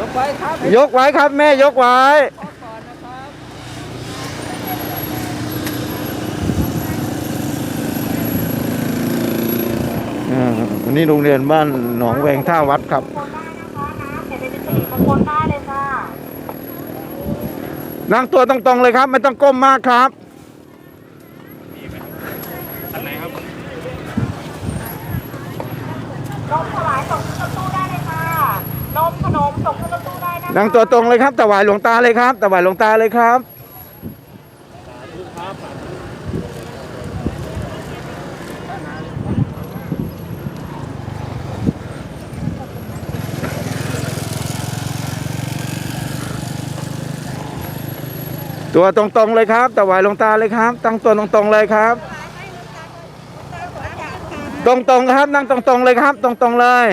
ยกไว้ครับยกไว้ครับแม่ยกไว้พ่อก่อนนะครับอ่าวันนี้โรงเรียนบ้านหนองแวงท่าวัดครับคนได้นะคะน้ำเดี๋ยวเป็นสิริมงคลได้เลยค่ะนั่งตัวตรงๆเลยครับ ไม่ต้องก้มมากครับ นมถวายส่งขึ้นรถตู้ได้เลยค่ะ น มขนมส่งขึ้นรถตู้ได้นะคะนั่งตัวตรงเลยครับถวายหลวงตาเลยครับถวายหลวงตาเลยครับ ตัวตรงๆเลยครับถวายหลวงตาเลยครับ ตั้งตัวตรงๆเลยครับ ตรงๆครับนั่งตรงๆเลยครับ ตรงๆเลย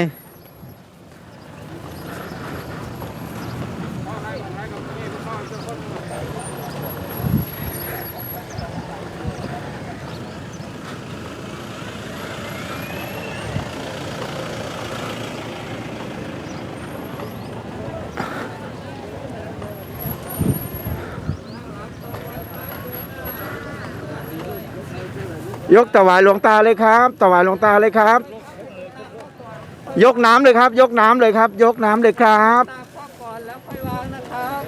ยกถวายหลวงตาเลยครับถวายหลวงตาเลยครับ ยกน้ำเลยครับ ยกน้ำเลยครับ ยกน้ำเลยครับตาพ่อก่อนแล้วค่อยวางนะครับ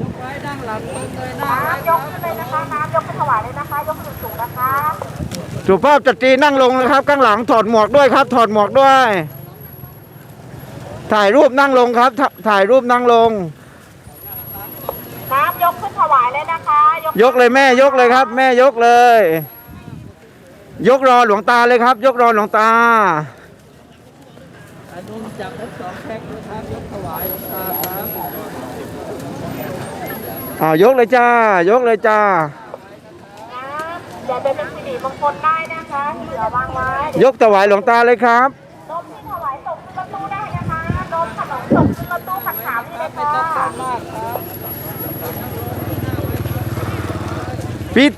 ยกไว้ดั้งหลังตรงเลยนะน้ำยกขึ้นเลยนะคะน้ำยกขึ้นถวายเลยนะคะ ยกขึ้นสูงๆนะคะสุภาพสตรีนั่งลงนะครับ ข้างหลังถอดหมวกด้วยครับ ถอดหมวกด้วย ถ่ายรูปนั่งลงครับถถ่ายรูปนั่งลงน้ำยกขึ้นถวายเลยนะคะ ยกเลยแม่ยกเลยครับ แม่ยกเลย ยกรอหลวงตาเลยครับ ยกรอหลวงตาอนุมจับทั้งสองแพ็คนะครับยกถวายหลวงตาครับอ่ายกเลยจ้ายกเลยจ้าน้ำเดี๋ยวจะเป็นสิริมงคลได้นะคะที่เหลือวางไว้ยกถวายหลวงตาเลยครับนมที่ถวายส่งขึ้นรถตู้ได้นะคะนมขนมส่งขึ้นรถตู้ผัดขาวนี่เลยไม่ค่ะ ต้องก้มมากครับ ปิด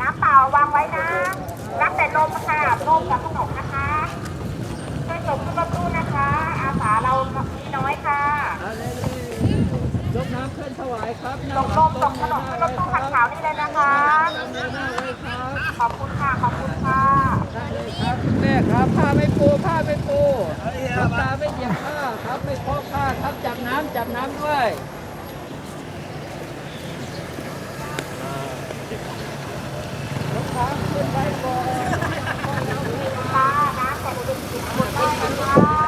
น้ำเปล่าวางไว้นะรับแต่นมค่ะนมกับขนมนะคะช่วยส่งขึ้นรถตู้นะคะ อาสาเรามีน้อยค่ะเอาเลยยกน้ำขึ้นถวายครับส่งนมส่งขนมขึ้นรถตู้ผัดขาวนี่เลยนะคะนั่งเลยนั่งเลยครับขอบคุณค่ะขอบคุณค่ะได้เลยครับคุณแม่ครับผ้าไม่ปูผ้าไม่ปูหลวงตาไม่เหยียบผ้าครับไม่เคาะผ้าครับจับน้ำจับน้ำด้วยยกขาขึ้นไปก่อน ค่ะน้ำแต่เด็กๆกินหมดได้นะคะ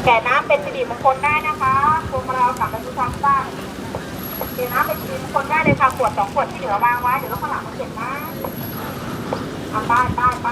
แก่น้ำเป็นสิริมงคลได้นะคะพวงมาลัยเอากลับไปทุกทางบ้างแก่น้ำเป็นสิริมงคลได้เลยค่ะขวดสองขวดที่เหลือวางไว้เดี๋ยวราข้างหลังมันเก็บนะเอาป้ายป้ายป้าย